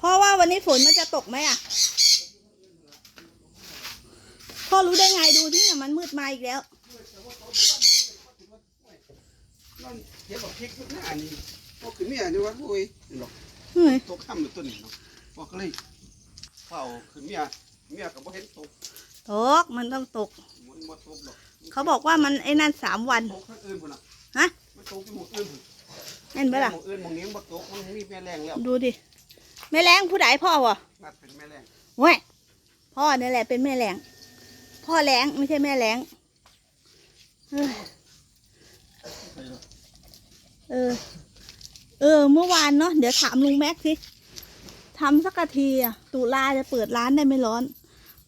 พ่อว่าวันนี้ฝนมันจะตกไหมอะ พ่อรู้ได้ไงดูที่เนี่ยมันมืดมาอีกแล้วนั่นเดี๋ยวบอกพริกทุกหน้านี่พอขึ้นเมียนี่ว่าโอ้ยหรอกเฮ้ยตกค่ำอยู่ต้นนี่เนาะพอก็เลยเฝ้าขึ้นเมียเมียก็บ่เห็นตกตกมันต้องตกมันบ่ตกหรอกเขาบอกว่ามันไอ้นั่นสามวันตกทางอื่นพุ่นน่ะฮะมันตกที่หมู่อื่นพุ่นเห็นไหมล่ะหมู่อื่นหมู่นี้บ่ตกมันมีแม่แรงแล้วดูดิ แม่แรงผู้ใดพ่อวะนัดเป็นแม่แรงเว้ยพ่อนี่แหละเป็นแม่แรงพ่อแรงไม่ใช่แม่แรงเออเออ เออ เมื่อวานเนาะเดี๋ยวถามลุงแม็กซ์สิทำสักกะทีอะตุลาจะเปิดร้านได้ไม่ร้อน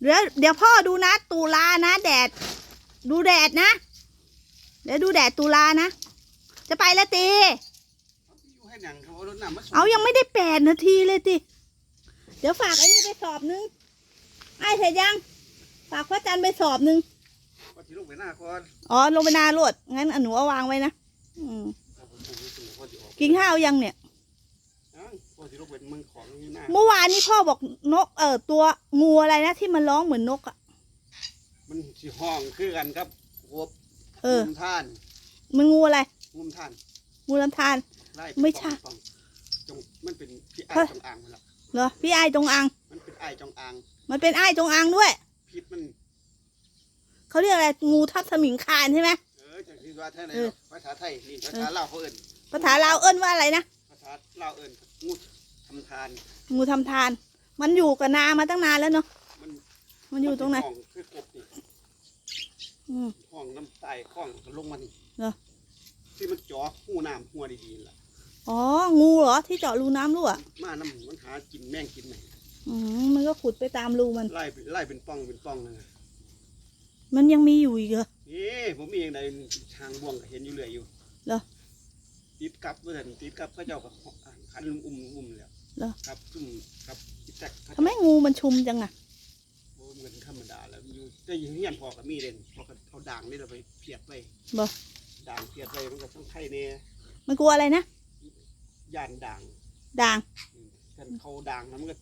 เดี๋ยวเดี๋ยวพ่อดูนะตุลานะแดด ดูแดดนะ เดี๋ยวดูแดดตุลานะ จะไปละตี เขาสิอยู่ให้หนังเขาเอารถน้ำมาส่งเอายังไม่ได้แปดนาทีเลยติเดี๋ยวฝากไอ้นี่ไปสอบนึงไอ้เสร็จยัง ฝากพระจันทร์ไปสอบนึงว่าสิลงไปหน้าก่อนอ๋อลงไปนาโลดงั้นอะหนูเอาวางไว้นะอืมเอาผมผมรู้สึกว่าสิออกกินข้าวยังเนี่ย อ้าวว่าสิลงไปเมืองของอยู่หน้า เมื่อวานนี้พ่อบอกนกเออตัวงูอะไรนะที่มันร้องเหมือนนกอะมันสิห้องคือกันครับหัวเออ มุมท่านมันงูอะไรมุมท่าน งูลำธาร ไล่ปไม่ใช่ ปองจงมันเป็นพี่เฮ้อ้ายยจงอางนั่นแหละเหรอพี่ไอ้ายจงอาง มันเป็นอ้ายจงอางมันเป็นไอ้ายจงอางด้วย พิษมัน เขาเรียกอะไร งูทับสมิงคานใช่ไหม เออจังคิดว่าแท้ไหนเออ ภาษาไทยนี่ภาษาลาวเขาเอิ้นภาษาลาวเอิ้นว่าอะไรนะ ภาษาลาวเอิ้นงูทำทาน งูทำทาน มันอยู่กับนามาตั้งนานแล้วเนาะ มันมันอยู่ตรงไหนห้องคือกบนี่อืมห้องน้ำใต้ห้องก็ลงมานี่เหรอ ที่มันจ่อหูน้ำหัวดีๆล่ะอ๋อ งูเหรอที่เจาะรูน้ำรั่วมาน้ำมันหากินแม่งกินไหนอืมมันก็ขุดไปตามรูมัน ไล่เป็นไล่เป็นป้องเป็นป้องเลยมันยังมีอยู่อีกเหรอนี่ผมมีอย่างใดทางบ่วงก็เห็นอยู่เรื่อยอยู่เหรอ ติดกับเพื่อนติดกับเขาเจ้ากับคันอุ้มอุ้มๆแล้วเหรอ ครับซุ่มครับติดแตกเขาทำไมงูมันชุมจังอะโอ้เงินธรรมดาแล้วอยู่ได้ยินเฮียนพอกับมีเด่นพอก็เอาด่างนี่เราไปเพียดไปบ่ ด่างเพียดไปมันก็ต้องไข่เนี่ยมันกลัวอะไรนะย่านด่างด่างอืมกันเขาด่างแล้วมันก็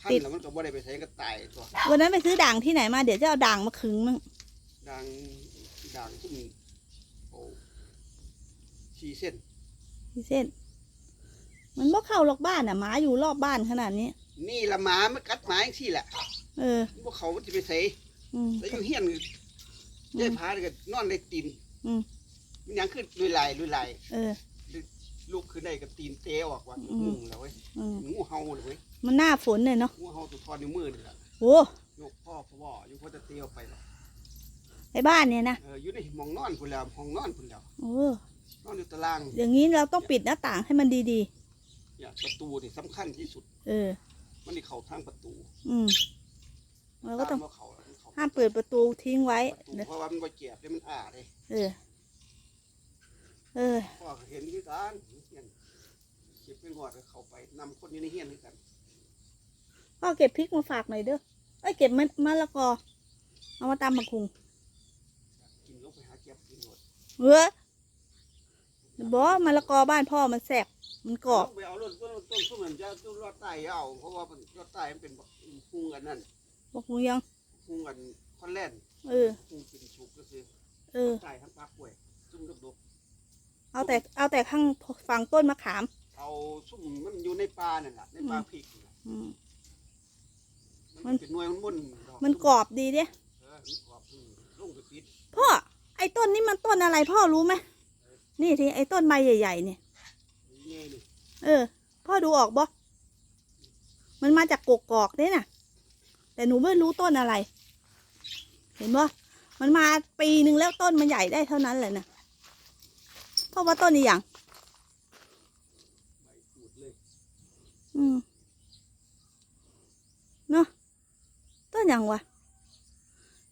ท่านติด แล้วมันก็บ่ได้ไปใช้ก็ตายตัววันนั้นไปซื้อด่างที่ไหนมาเดี๋ยวจะเอาด่างมาขึงมั่งด่างด่างซุ่มโอ้ชีเส้น พี่เส้น มันบ่เข้าหรอกบ้านอะหมาอยู่รอบบ้านขนาดนี้ นี่ละหมามันกัดหมาอย่างที่แหละเออ พวกเขามันจะไปใส่อืม แล้วอยู่เฮียนยายพาเนี่ยก็นอนในตีนอืม มันยังขึ้นลุยลายลุยลายเออ ลูกขึ้นได้กับตีนเตะออกว่าอืม มุงแล้วเว้ยอืมงูเห่าเลยเว้ยมันหน้าฝนเลยเนาะงูเห่าตัวทอดนิ้วมือนี่แหละโอ้ยกพ่อพ่อว่าอยู่พ่อจะเตะออกไปหรอกไอ้บ้านเนี่ยนะเอออยู่ในหมองนอนพุ่นแล้วห้องนอนพุ่นแล้วโอ้นอนอยู่ตารางอย่างนี้เราต้องปิดหน้าต่างให้มันดีเนี่ยประตูนี่สำคัญที่สุดๆ เออ มันนี่เข้าทางประตูอืมเราก็ต้องมว่าเขาแล้วมันเข้าห้ามเปิดประตูทิ้งไว้ประตูเดี๋ยวเพราะว่ามันบ่เจ็บเลยมันอ่าเลยเออ เออพ่อก็เห็นคือกันเฮียนเก็บเป็นหอดก็เข้าไปนำคนอยู่ในเฮียนคือกันพ่อเก็บพริกมาฝากหน่อยเด้อเอ้ยเก็บมะมะละกอ เอามาตำมะคุงกินลงไปหาเก็บกินหมดเว้ยบอกว่ามะละกอบ้านพ่อมันแสบมันกรอบไปเอารถต้นต้นส้มนั่นจะต้นรอดใต้เอา เพราะว่ามันรอดใต้มันเป็นบักพุงอันนั้นบอกมึงยัง พุงอันคอนแลนเออพุงกินชุกก็คือเออ ใต้ทั้งปลากล้วยซุ่มดก เอาแต่เอาแต่ข้างฝั่งต้นมะขามๆเอาซุ่มมันอยู่ในป่านั่นแหละในป่าพริกนั่นล่ะอืม มัมันน เป็นหน่วยมันมุ่นดอกมันกรอบดีเด้เออมันกรอบอืมลงไปปิดพ่อไอ้ต้นนี้มันต้นอะไรพ่อรู้ไหมนี่ทีไอ้ต้นใบใหญ่ๆเนี่ย เงี้ยนี่เออ พ่อดูออกบ่มันมาจากกกอกเนี่ยน่ะ แต่หนูไม่รู้ต้นอะไร เห็นบ่มันมาปีหนึ่งแล้วต้นมันใหญ่ได้เท่านั้นแหละนะ พ่อว่าต้นนี้อย่างใบปูดเลยอืมเนาะต้นอย่างวะ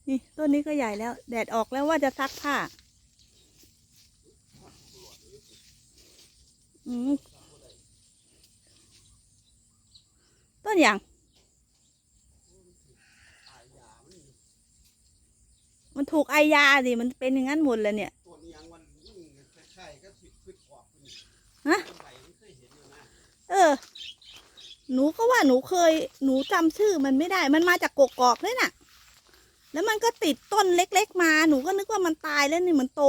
นี่ต้นนี้ก็ใหญ่แล้ว แดดออกแล้วว่าจะซักผ้า อืมต้นอย่างมันถูกไอยาสิมันเป็นอย่างนั้นหมดเลยเนี่ย ตัวนี้ยังวันยิ่งคล้ายๆก็สิพืชออกนี่ ฮะต้นใบมันเคยเห็นอยู่นะเออ หนูก็ว่าหนูเคย หนูจำชื่อมันไม่ได้ มันมาจากกกอกเลยน่ะ แล้วมันก็ติดต้นเล็กๆมา หนูก็นึกว่ามันตายแล้วนี่มันโต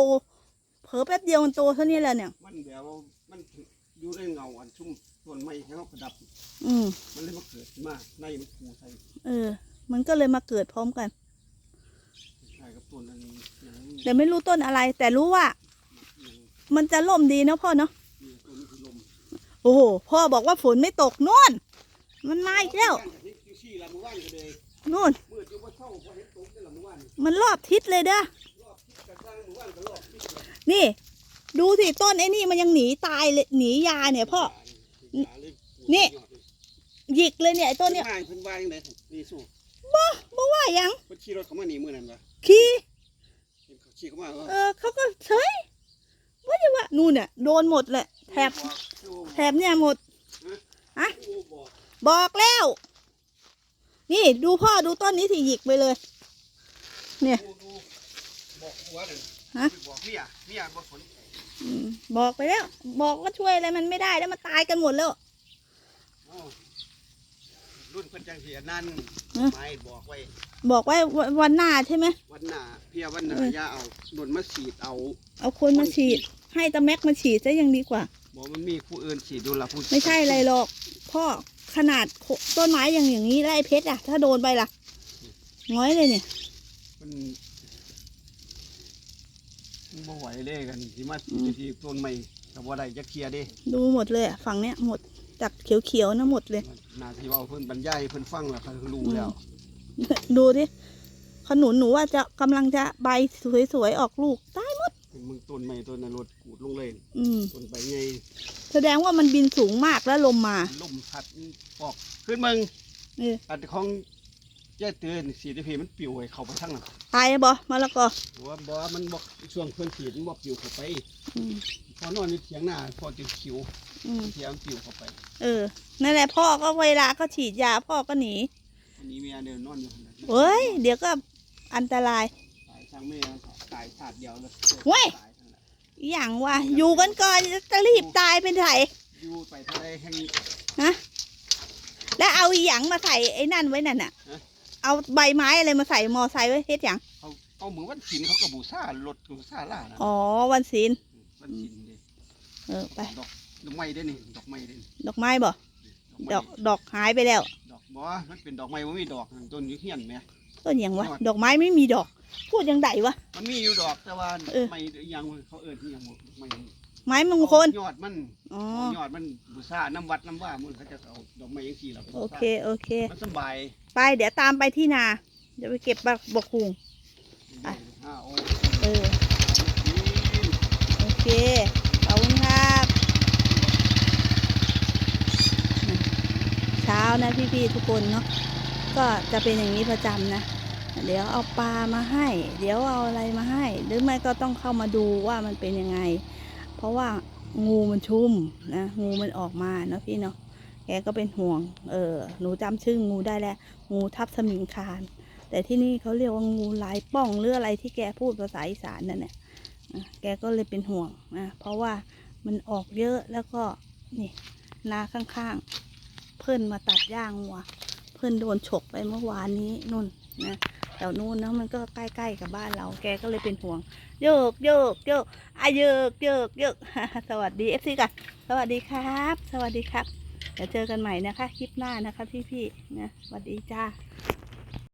เผลอแป๊บเดียวมันโตเท่านี้แหละเนี่ย มันแบบว่ามันอยู่ในเงาอันชุ่มต้นไม้ให้เขาประดับ อืมมันเลยมาเกิดขึ้นมาในมันปูใส่เออ มันก็เลยมาเกิดพร้อมกันใช่กับต้นนั้นอย่างนี้แต่ไม่รู้ต้นอะไร แต่รู้ว่า มันจะล่มดีเนาะพ่อเนาะนี่ต้นนี้คือลม โอ้โหพ่อบอกว่าฝนไม่ตกนู่น มันมาอีกแล้วเห็นอยู่ซี่ละเมื่อวานก็เลยนู่นมืดอยู่ว่าเศร้าพอเห็นตกได้ละเมื่อวานมันรอบทิศเลยเด้อรอบทิศกระจ้างเมื่อวานก็รอบทิศเลยนี่ ดูสิต้นไอ้นี่มันยังหนีตายเลยหนียาเนี่ยพ่อ นี่หยิกเลยเนี่ยไอ้ต้นเนี่ยเพิ่นว่าจังไดนี่สู้บ่ว่าหยังเพิ่นขี่รถเข้ามานี่มื้อนั้นวะขี่เห็นเขาขี่เข้ามาเออเออเขาก็เฉยว่าจะว่านู่นเนี่ยโดนหมดแหละแถบแถ บเนี่ยหมดฮะบอกบอกแล้ว นี่ดูพ่อดูต้นนี้สิหยิกไปเลย เนี่ยดูดูบอกหัวนั่นฮะบอกเมียเมียบ่สนใจอืมบอกไปแล้ว บอกว่าช่วยอะไรมันไม่ได้แล้วมันตายกันหมดแล้วเอ้ารุ่นเพิ่นจังเสียนั่นฮะไม่บอกไว้ บอกไว้วันวันหน้าใช่ไหมวันหน้าเพียวันหน้าเอออย่าเอารุ่นมาฉีดเอา เอาคนมาฉีด ให้ตาแม็กมาฉีดจะยังดีกว่า บอกมันมีผู้อื่นฉีดดูละผู้ไม่ใช่อะไรหรอก พ่อขนาดโคต้นไม้อย่างอย่างนี้แล้วไอ้เพชรอะถ้าโดนไปล่ะง้อยเลยเนี่ยมันมันบ่ไหวเลยกันสิมาอืมที่ต้นไม้ก็บ่ได้จะเคลียร์เด้ดูหมดเลยอะฝั่งเนี้ยหมดจากเขียวๆนะหมดเลยหน้าที่เว้าเพิ่นบรรยายเพิ่นฟังแล้วเขารู้แล้ว ดูดิขนุนหนูว่าจะกำลังจะใบสวยๆออกลูกตายหมด มึงต้นไม้ต้นนั้นรถกูดลงเลยอืมต้นใบใหญ่แสดงว่ามันบินสูงมากแล้วลมมา ลมพัดออกขึ้นมึงเออ อันของแย่เตือนสีที่เพมันปิวให้เข้าไปทั้งนั้นตายบอมะละกอบ่ว่าบ่ว่ามันบ่ช่วงเพิ่นสีดมันบ่ปิวเข้าไปอืมพอนอนอยู่เถียงหน้าพอจะคิวอืมเถียงปิวเข้าไปเออนั่นแหละพ่อก็เวลาก็ฉีดยาพ่อก็หนีอันนี้เมียเดินนอนอยู่หั่นน่ะเฮ้ย เดี๋ยวก็อันตราย ตายทางแม่ตายชาติเดียวเลยเว้ย ตายทั้งนั้นอหย่างว่าอยู่กันก่อนจะรีบตายเป็นไถอยู่ไปเท่าไรแห่งฮะแล้วเอาอีหยังมาใส่ไอ้นั่นไว้นั่นน่ะ ฮะ เอาใบไม้อะไรมาใส่มอไซค์ไว้เฮ็ดหยังเขาเอามือวันศิลเขาก็บูชารถบูชาล่านะอ๋อวันศีลวันศิลเด้เออไป ดอกดอกไม้เด้นี่ดอกไม้เด้นี่ดอกไม้บ่ดดออกกดอกหายไปแล้ว ดอกบ่มันเป็นดอกไม้บ่มีดอกต้นอยู่เฮียนแหม ต้นหยังวะ ดอกไม้ไม่มีดอก พูดยังไดวะ มันมีอยู่ดอกแต่ว่าเออ ไม่อีหยังเขาเอิ้นอีหยังบ่ไม่ไม้มงคล ยอดมันอ๋อ ยอดมันบูชาน้ำวัดน้ำว่ามันเขาจะเอาดอกไม้จังซี่ล่ะไปบูโอชาเค โอเค มันสบายไป เดี๋ยวตามไปที่นา เดี๋ยวไปเก็บบักบกคุง อะอ่าโอ้เออ โอเค ขอบคุณครับ เช้านะพี่ๆทุกคนเนาะ ก็จะเป็นอย่างนี้ประจำนะ เดี๋ยวเอาปลามาให้ เดี๋ยวเอาอะไรมาให้ หรือไม่ก็ต้องเข้ามาดูว่ามันเป็นยังไง เพราะว่างูมันชุ่มนะงูมันออกมาเนาะพี่เนาะแกก็เป็นห่วง เออหนูจำชื่องูได้แล้ว งูทับสมิงคารแต่ที่นี่เขาเรียกว่างูลายป้องหรืออะไรที่แกพูดภาษาอีสานนั่นแหละอะแกก็เลยเป็นห่วงนะเพราะว่ามันออกเยอะแล้วก็นี่นาข้างๆ เพื่อนมาตัดหญ้างัว พื่อนโดนฉกไปเมื่อวานนี้นู่นนะแถวนู่นนะมันก็ใกล้ๆกับบ้านเราแกก็เลยเป็นห่วง โยกโยกโยกอะโยกโยกโยกสวัสดีเอฟซีกันสวัสดีครับ สวัสดีครับ เดี๋ยวเจอกันใหม่นะคะ คลิปหน้านะคะพี่ๆนะสวัสดีจ้า